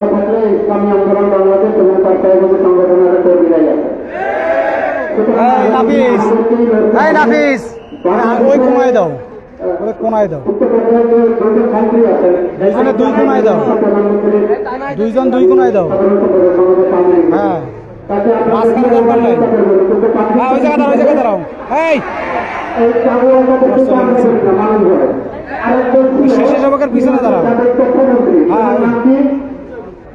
থাকলে ইসলামী আন্দোলন বাংলাদেশ এবং তার সহযোগী সংগঠনের কর্মীরাই আছে দুইজন দুই কোনায় দাও। হ্যাঁ। হ্যাঁ ওই জায়গা দাঁড়াও ওই জায়গা দাঁড়াও। এই পিছনে দাঁড়াও। হ্যাঁ,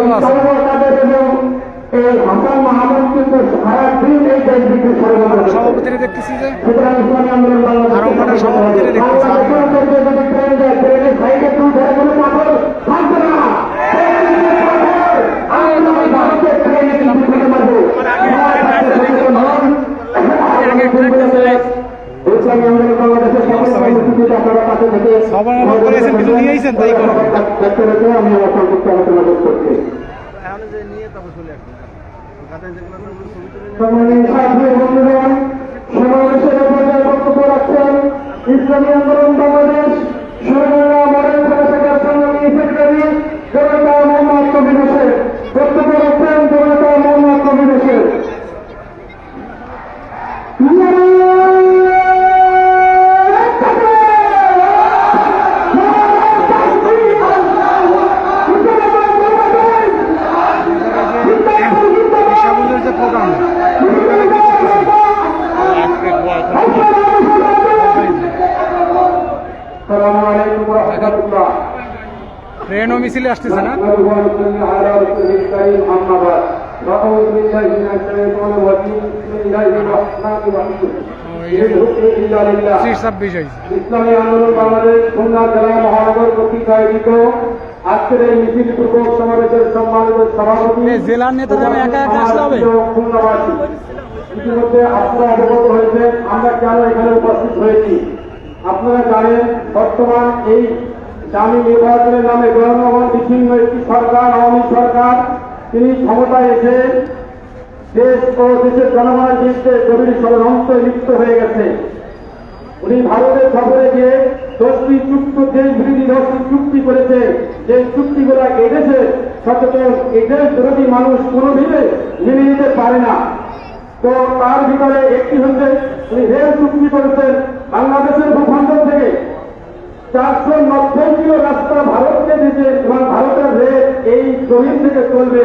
অঙ্গটাও আছে। এই হাসান মাহমুদ কিন্তু সারাদিন এই দেশ বিক্রি করে দেখতেছি যে আর ওখানে সভাপতিরে দেখতেছি। বাংলাদেশের মধ্যে যদি ট্রেন যায়, ট্রেনের সাইডে দুই ধারে কোনো পাথর থাকবে না। আমি নয় ভারতের ট্রেনে কিন্তু ফেলে মারবো। সবাই থাকতে সচেতন হন। আগামী দিনগুলোতে ইসলামী আন্দোলন বাংলাদেশের সকল কর্মসূচিতে আপনারা পাশে থেকে সবার করে। আইছেন, তাই বন্ধুগণ, সমাবেশের বক্তব্য রাখছেন ইসলামী আন্দোলন বাংলাদেশ। মিছিলে আসতেছে না? ইসলামী আন্দোলন বাংলাদেশ খুলনা জেলা মহানগর কর্তৃক আয়োজিত আজকের এই মিছিল পূর্বক সমাবেশের সম্মানিত সভাপতি জেলার নেতারা একা একা আসতে হবে? ইতিমধ্যে আপনারা অবগত হয়েছেন আমরা কেন এখানে উপস্থিত হয়েছি? আপনারা জানেন বর্তমান এই দামি নির্বাচনের নামে গণভবন বিচ্ছিন্ন একটি সরকার, আওয়ামী সরকার। তিনি ক্ষমতায় এসে দেশ ও দেশের জনগণের বিরুদ্ধে গভীর ষড়যন্ত্রে লিপ্ত হয়ে গেছে। উনি ভারতের সফরে গিয়ে দশটি চুক্ত দেশ বিরোধী দশটি চুক্তি করেছে। যে চুক্তিগুলো এদেশে সচেতন এদেশ বিরোধী মানুষ কোনোভাবে মেনে নিতে পারে না। তো তার ভিতরে একটি হচ্ছে, উনি রেল চুক্তি করেছেন বাংলাদেশের ভূখণ্ড থেকে। চারশো নব্বই কিলো রাস্তা ভারতকে দিতে এবং ভারতের রেল এই জমিন থেকে চলবে।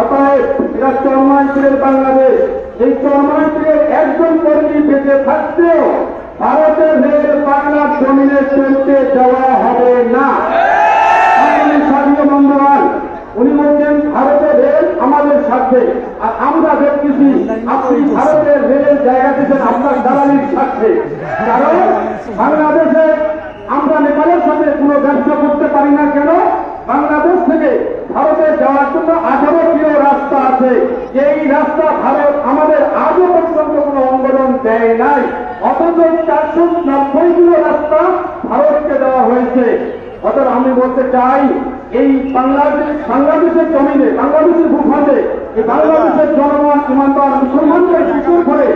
অতএব এটা চরমাঞ্চলের বাংলাদেশ। এই চরমাঞ্চলের একজন কর্মী বেঁচে থাকতেও ভারতের রেল বাংলার জমিনে চলতে দেওয়া হবে না। স্বাধীন বন্ধুবান উনি বলছেন, ভারতের রেল আমাদের সাথে আর আমরা দেখতেছি আপনি ভারতের রেলের জায়গা দিচ্ছেন আপনার দালালির সাথে কারণ বাংলাদেশে চাই এই বাংলাদেশ বাংলাদেশের জমিনে, বাংলাদেশের ভূখণ্ডে এই বাংলাদেশের জনগণ ইমানদার মুসলমানদের বিক্রি করে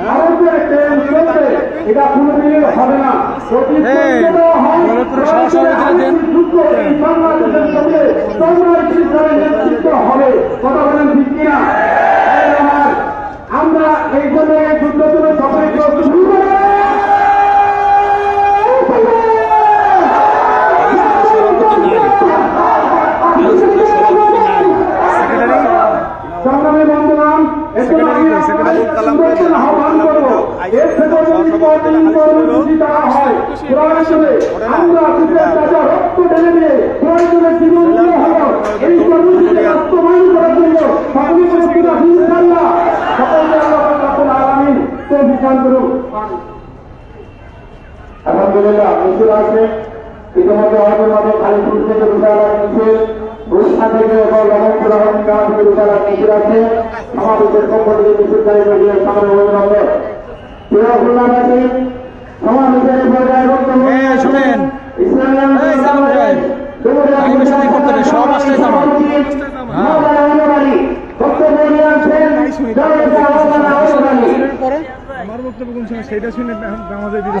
ভারতের ট্রেন চলবে এটা কোনোদিনই হবে না। তারা নিচে গুসা থেকে এবং রহমতুল রহমান কাশ্মীর তারা নিচে আছে আমাদের সম্পর্কে নিষিদ্ধারী রয়েছে সামনে অভিনন্দন প্রিয় আমার বক্তব্য কোন সেটা শুনে আমাদের বিরোধী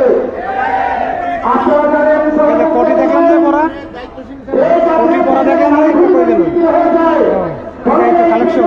কালেকশন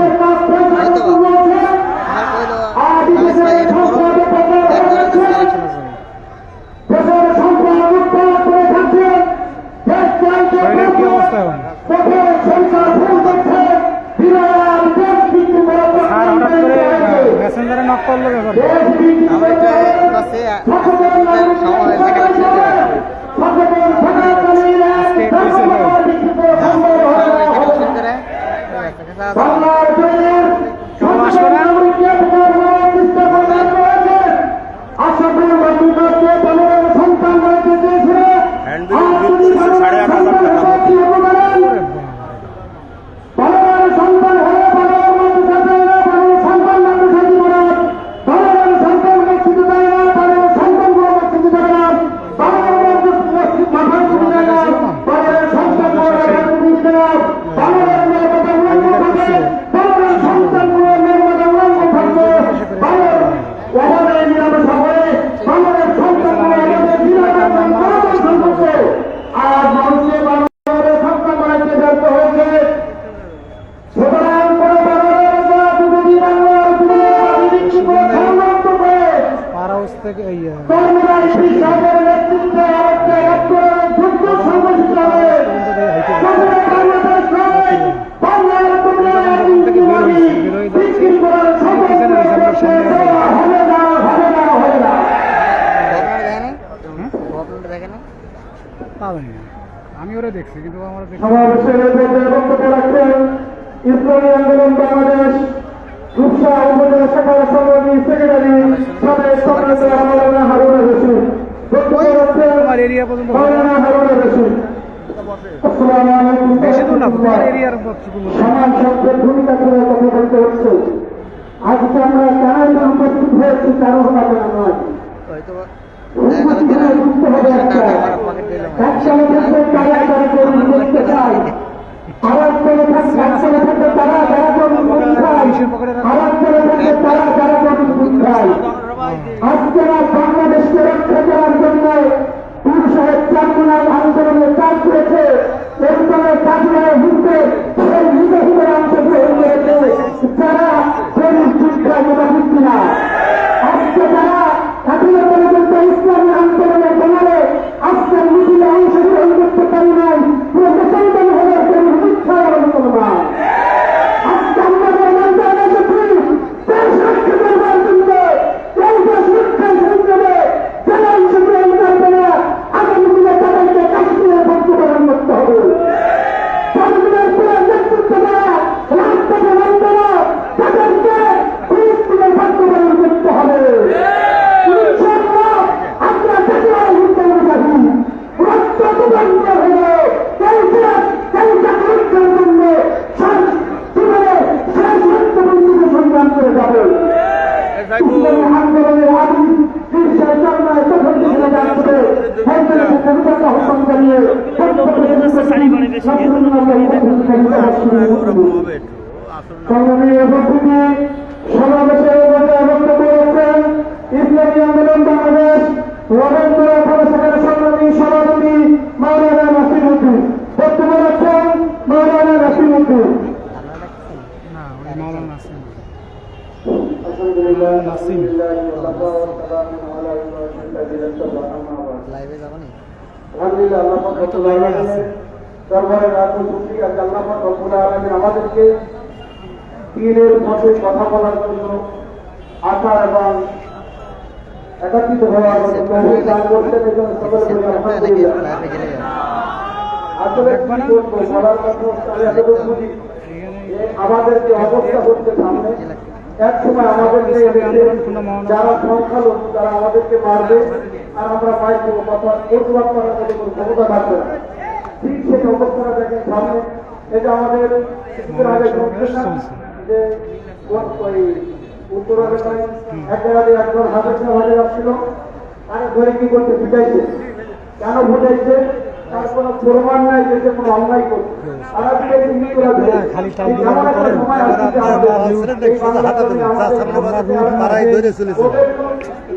এরিয়া পর্যন্ত বেশি দূর না তোমার এরিয়ার আজকে আমরা কারণ সম্পর্কিত হয়েছি কারণ হবে না নয় আবার করে থাকবে তারা যারা করুন আবার করে থাকবে তারা যারা করুন আজ আন্দোলনের আদি বিশ্বের চন্দ্রায় চোখের দিকে যাচ্ছে সংগ্রামী উপস্থিতি আছে। দরবারে শুক্রিয়া আল্লাহ রব্বুল আলামিন আমাদেরকে দিনের পথে কথা বলার জন্য আশা এবং একাত্রিত হওয়ার জন্য তৌফিক দান করতে পেরেছেন সকলে আলহামদুলিল্লাহ। আসলে কি বলব বলার কথা আমি এতটুকু বুঝি যে আমাদের যে অবস্থা হচ্ছে সামনে এক সময় আমাদেরকে যারা সংখ্যালঘু তারা আমাদেরকে মারবে। আর আমরা পাইছি কথা প্রতিবাদ করার মতো কোনো ক্ষমতা থাকবে না। ঠিক সেই অবস্থাটা দেখেন সামনে। এটা আমাদের কিছুদিন আগে যে জায়গায় একজন হাজার হয়ে যাচ্ছিল। তারা ধরে কি করতে ফুটাইছে কেন তার কোনো প্রমাণ নাই যে কোনো অন্যায় করছে। তারা এমন একটা সময় আসছে আমাদের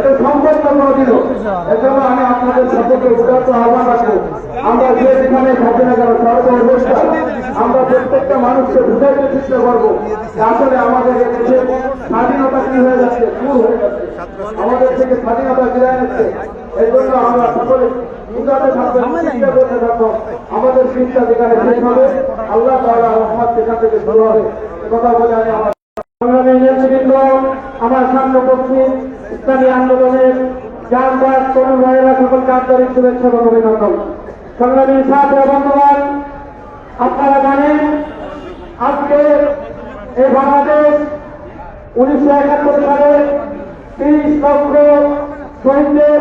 এটা সম্পদ কোনো দিল। এজন্য আমি আপনাদের সকলকে উদার্ত আহ্বান রাখব। আমরা যে যেখানে থাকি না কেন সর্ব অবস্থায় আমরা প্রত্যেকটা মানুষকে বুঝাইতে চেষ্টা করব। আসলে আমাদের দেশে স্বাধীনতা কি হয়ে যাচ্ছে? দূর হয়ে যাচ্ছে। আমাদের থেকে স্বাধীনতা বিদায় নিচ্ছে এই জন্য আমরা সকলে আমাদের চিন্তা যেখানে শেষ হবে, আল্লাহ তাআলা রহমত সেখান থেকে শুরু হবে। কথা বলে আমি আমার আমার সামনে উপস্থিত। ইসলামী আন্দোলনের চারবার তরুণ ভাইয়েরা সকলকে আন্তরিক শুভেচ্ছা এবং অভিনন্দন। সংগ্রামী ছাত্র বন্ধুগণ, আপনারা জানেন, আজকে এই বাংলাদেশ উনিশশো একাত্তর সালে তিরিশ লক্ষ শহীদদের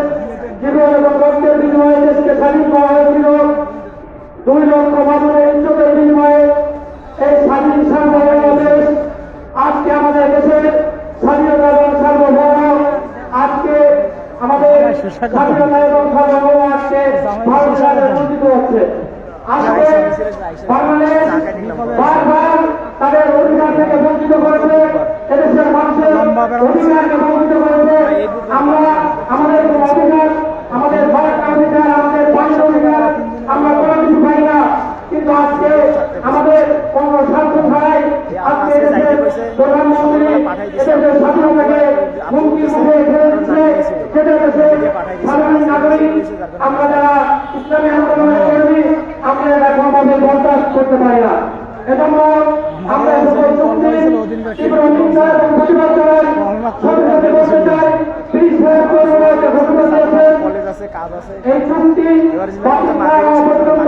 জীবন এবং রক্তের বিনিময়ে দেশকে স্বাধীন করা হয়েছিল। দুই লক্ষ মানুষের ইজ্জতের বিনিময়ে এই স্বাধীন সার্বভৌম দেশ আজকে আমাদের দেশের স্বাধীনতা এবং সার্বভৌম আজকে আমাদের স্বাধীনতা এবং সার্বভৌম আজকে ভারত রাজ্যে বঞ্চিত হচ্ছে। আজকে বাংলাদেশ বারবার তাদের অধিকার থেকে বঞ্চিত করেছে এদেশের মানুষের অধিকারকে বঞ্চিত করেছে। আমরা আমাদের কোনো অধিকার আমাদের ভারত অধিকার আমাদের পানির অধিকার আমরা কোনো কিছু পাই না কিন্তু আজকে আমাদের কোনো স্বার্থ ছাড়াই আজকে এদেশের প্রধানমন্ত্রী এদেশের স্বাধীনতাকে হুমকির মুখে ফেলে দিচ্ছে সেটা দেশের সাধারণ নাগরিক আমরা যারা ইসলামী আন্দোলনের কর্মী আমরা এটা কোনোভাবে বরদাস্ত করতে পারি না এজন্য আমরা সকল শক্তি তীব্র হিংসা এবং প্রতিবাদ জানাই সাথে সাথে বলতে চাই ত্রিশ হাজার কর্মীরা যে ঘোষণা দিয়েছেন কলেজ আছে কাজ আছে এই চুক্তি বাতিল না হওয়া পর্যন্ত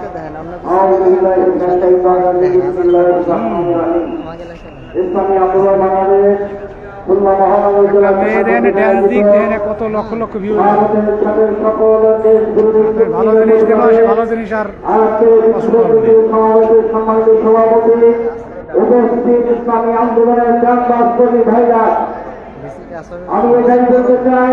أعوذ بالله من الشيطان الرجيم بسم الله الرحمن الرحيم আমাকে লেখেন ইসলামী আন্দোলন বাংলাদেশ খুলনা মহানগর জেলা মেয়ে দেন ড্যান্স দিক দেন কত লক্ষ লক্ষ ভিউ ভারতের সাথে সকল দেশগুলোর ভালো জিনিস দেওয়া ভালো জিনিস আর আজকে বিশ্ববিদ্যালয় সমাবেশের সম্মানিত সভাপতি উপস্থিত ইসলামী আন্দোলনের চারপাশী ভাইরা মিছিলকে আসর আমি এটাই বলতে চাই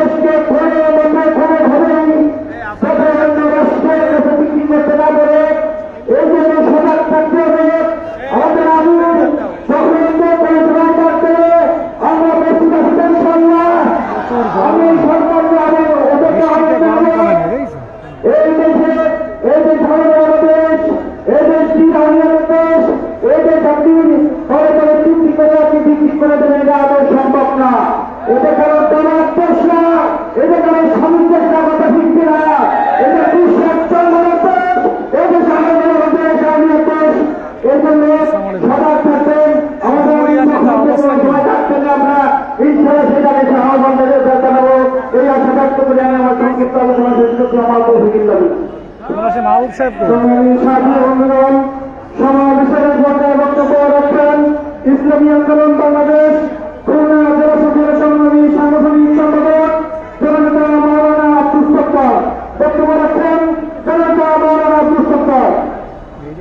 দিন পরে পরে বিক্রি করে আপনি বিক্রি করে দেবেন, এটা আদৌ সম্ভব না। এটা কারণ মাহবুব সাহেব।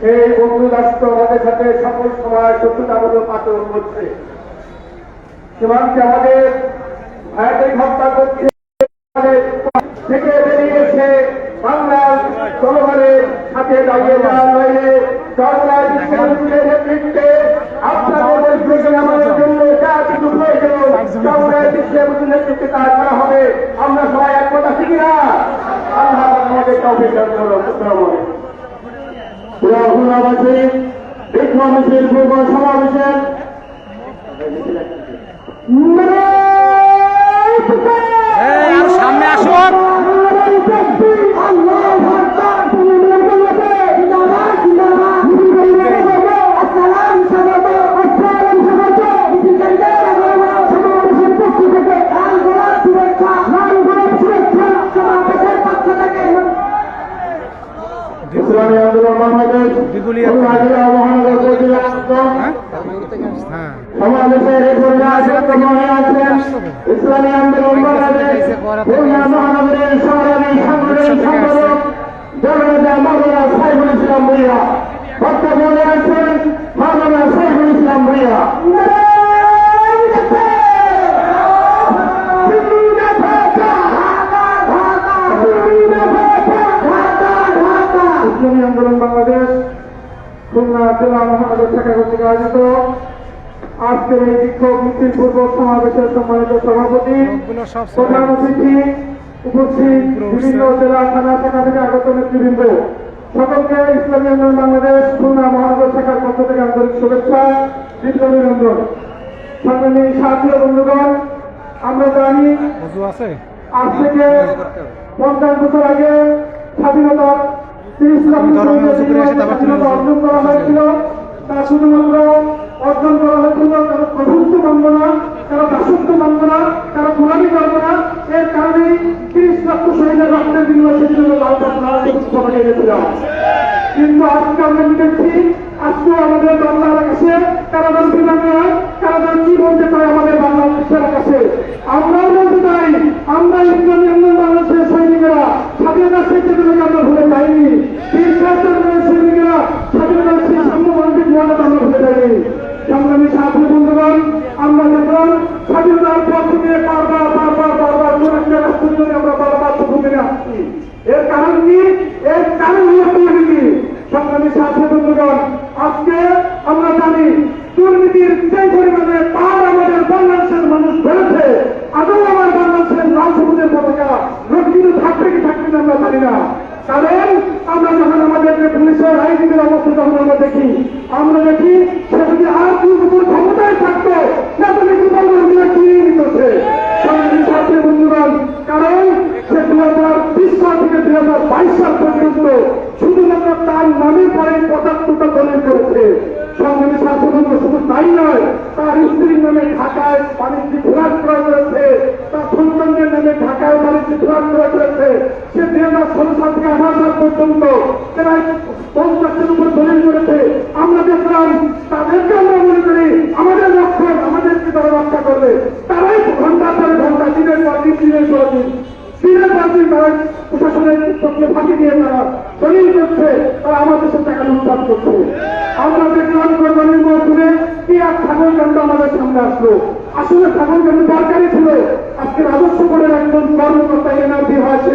সেই বন্ধু রাষ্ট্র আমাদের সাথে সকল সময় শত্রুতামূলক আচরণ করছে। সীমান্তে আমাদের ভাইদের হত্যা করছে থেকে বেরিয়ে এসে বাংলার সাথে দাঁড়িয়ে বাইরে সরকার নেতৃত্বে আপনাদের আমাদের জন্য যা কিছু প্রয়োজন নেতৃত্বে করা হবে। আমরা সবাই এক কথা শিখি না আল্লাহ আমাদের তৌফিক রাহুলাবাসী বিগ মিছিল পূর্ব সমাবেশের ইসলাম ভুইয়া। বক্তব্য নিয়ে আছেন মাওলানা সাইফুল ইসলাম ভুইয়া। জেলা মহানগর শাখা কর্তৃক আয়োজিত আজকের এই বিক্ষোভ মিছিল পূর্ব সমাবেশের সম্মানিত সভাপতি প্রধান অতিথি উপস্থিত বিভিন্ন জেলা থানা শাখা থেকে আগত নেতৃবৃন্দ। সকলকে ইসলামী আন্দোলন বাংলাদেশ খুলনা মহানগর শাখার পক্ষ থেকে আন্তরিক শুভেচ্ছা দীর্ঘ অভিনন্দন। সংগ্রামী সাথী বন্ধুগণ আমরা জানি আজ থেকে পঞ্চাশ বছর আগে স্বাধীনতার না না না কিন্তু আজকে আমরা দেখছি আজকে আমাদের বাংলার কাছে কারাগার বিমান নয় কারাগার কি বলতে চায় আমাদের বাংলাদেশের কাছে আমরাও বলতে চাই, আমরা ইসলামী আন্দোলন বাংলাদেশের সৈনিকেরা স্বাধীনতা স্বেচ্ছাসেবক আমরা ভুলে যাইনি বীর স্বেচ্ছাসেবকের সৈনিকেরা স্বাধীনতার সেই সাম্যমানবিক মর্যাদা আমরা ভুলে যাইনি সংগ্রামী সাথী বন্ধুগণ আমরা দেখলাম স্বাধীনতার পর থেকে বারবার বারবার বারবার কোন একটা রাষ্ট্রের জন্য আমরা বারবার ভূমিকা আসছি এর কারণ কি এর কারণ হলো দুর্নীতি সংগ্রামী সাথী বন্ধুগণ আজকে আমরা জানি দুর্নীতির যে পরিমাণে পার আমাদের বাংলাদেশের মানুষ বেড়েছে আদৌ আমার বাংলাদেশের লাল সবুজের পতাকা রক্ষিত থাকবে কি থাকবে না আমরা জানি না কারণ আমরা যখন আমাদের যে পুলিশের আইনের অবস্থা যখন আমরা দেখি আমরা দেখি সে যদি আর দুই বছর ক্ষমতায় থাকতো না তাহলে কি বলব কি নিতেছে সংগ্রামী সাথী বন্ধুগণ কারণ সে দু হাজার বিশ সাল থেকে দুই হাজার বাইশ সাল পর্যন্ত শুধুমাত্র তার নামের পরে পঁচাত্তরটা দলের করেছে সংগ্রামী সাথী বন্ধু শুধু তাই নয় তার স্ত্রীর নামে ঢাকায় বাণিজ্যিক ঘোরাট ক্রয় করেছে তার সন্তানদের নামে ঢাকায় বাণিজ্যিক ঘোরাট ক্রয় করেছে সে দুই হাজার ষোলো সাল থেকে আঠারো সাল পর্যন্ত প্রায় পঞ্চাশের উপর দলিল করেছে আমরা দেখলাম তাদেরকে আমরা মনে করি আমাদের লক্ষ্য আমাদেরকে তারা রক্ষা করবে তারাই ঘণ্টা পরে ঘণ্টা দিনের পর দিন দিনের পর দিন দিনের পর দিন তারা প্রশাসনের চোখে ফাঁকি দিয়ে তারা দলিল করছে তারা আমাদের সাথে টাকা লুটপাট করছে আমরা দেখলাম কোরবানির মৌসুমে কি এক ছাগল কাণ্ড আমাদের সামনে আসলো আসলে ছাগল কাণ্ড দরকারই ছিল আজকে রাজস্ব বোর্ডের একজন কর্মকর্তা এনআরপি হয়েছে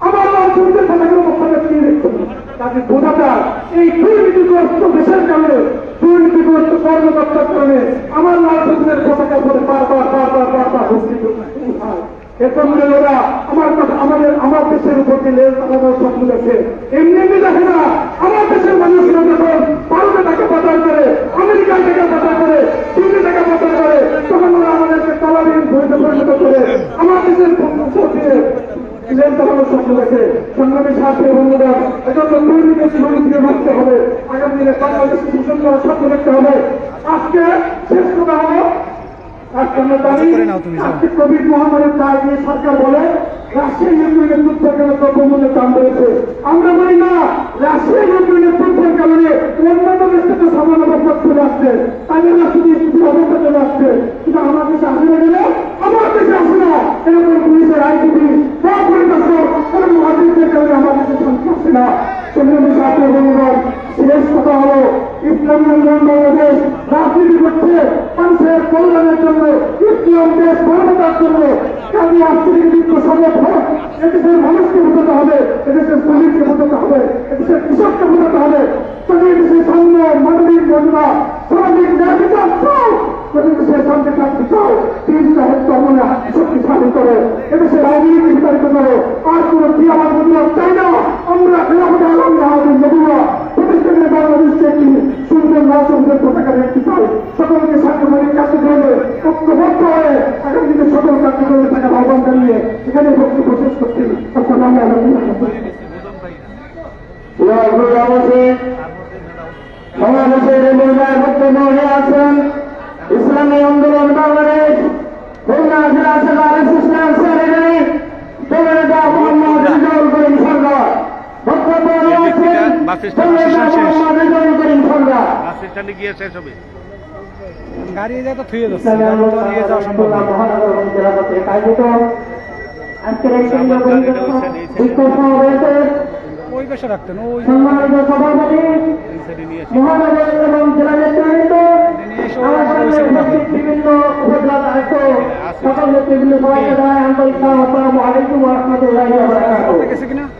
আমার নাম শুনতে থাকার অবস্থানে কি তাকে বোঝা এই দুর্নীতিগ্রস্ত দেশের কারণে দুর্নীতিগ্রস্ত কর্মকর্তার কারণে আমার লাল সচিবের পতাকা পরে বারবার বারবার বারবার হুমকি এখন ওরা আমার আমাদের, আমার দেশের উপর যে লেজ স্বপ্ন দেখে, এমনি এমনি দেখে না আমার দেশের মানুষরা যখন ভারতে টাকা পাচার করে আমেরিকায় টাকা পাচার করে চীনে টাকা পাচার করে তখন ওরা আমাদেরকে তলাবিহীন ভূমিতে পরিণত করে আমার দেশের উপর দিয়ে লেজ লাগানোর স্বপ্ন দেখে সংগ্রামী ছাত্রী বন্ধুরা এজন্য দুর্নীতি দুর্নীতিকে মারতে হবে আগামী দিনে বাংলাদেশকে দূষণ করার স্বপ্ন দেখতে হবে আজকে শেষ কথা হলো আজকে আমরা জানি আজকে কোভিড মহামারীর দায় নিয়ে সরকার বলে রাশিয়ান ইউক্রেনের যুদ্ধের কারণে দ্রব্যমূল্যের দাম বেড়েছে আমরা বলি না রাশিয়ান ইউক্রেনের যুদ্ধের কারণে অন্যান্য দেশ থেকে সামান্য বছর চলে আসছে। তাদের রাষ্ট্রনীতি অবস্থা চলে আসছে। কিন্তু আমার দেশে আসে না গেলে আমার দেশে আসে না। এরকম পুলিশের আইনজীবী বা পরিদর্শক কোনো মহাদিকদের কারণে আমার দেশে শান্তি আসছে না সংগ্রামী ছাত্র শেষ কথা হলো ইসলামী আন্দোলন বাংলাদেশ রাজনীতি করছে মানুষের কল্যাণের জন্য ইসলাম দেশ মানবতার জন্য কাজী আর্থিক দিক সম্ভব হোক এদেশের মানুষকে বোঝাতে হবে এদেশের শ্রমিককে বোঝাতে হবে এদেশের কৃষককে বোঝাতে হবে তবে এদেশের সাম্য মানবিক মর্যাদা সামাজিক ন্যায় বিচার চাও যদি দেশের শান্তি থাকতে চাও তিনটা হত্যা মনে শক্তিশালী করে এদেশের আইনি বিস্তারিত করো আর কোনো কি আমার মূল্য চাই না আমরা খেলাফত আলম আমাদের নবুয়া প্রতিষ্ঠানের বাংলাদেশকে একটি সুন্দর রাজতন্ত্রের পতাকা দেখতে চাই সকলকে সাংগঠনিক কার্যক্রমে ঐক্যবদ্ধ হয়ে আগামী দিনে সকল কার্যক্রমে থাকার আহ্বান জানিয়ে এখানে বক্তব্য শেষ করছি আসসালামু আলাইকুম সমাবেশের মূল্যায় বক্তব্য হয়ে আছেন ইসলামী আন্দোলন বাংলাদেশ খুলনা জেলা শাখার অ্যাসিস্ট্যান্ট সেক্রেটারি জননেতা মোহাম্মদ রিজাউল করিম সরকার বক্তব্য নিয়ে। আছেন জননেতা মোহাম্মদ রিজাউল করিম সরকার বাস গিয়ে শেষ হবে গাড়ি যায় তো থুয়ে যাচ্ছে মহানগর আয়োজিত সম্মানিত সভাপতি মহানগর এবং জেলা নেতৃবৃন্দ বিভিন্ন উপজেলা দায়িত্ব সকল নেতৃবৃন্দ সবাইকে আন্তরিক আসসালামু আলাইকুম ওয়া রাহমাতুল্লাহি ওয়া বারাকাতুহু।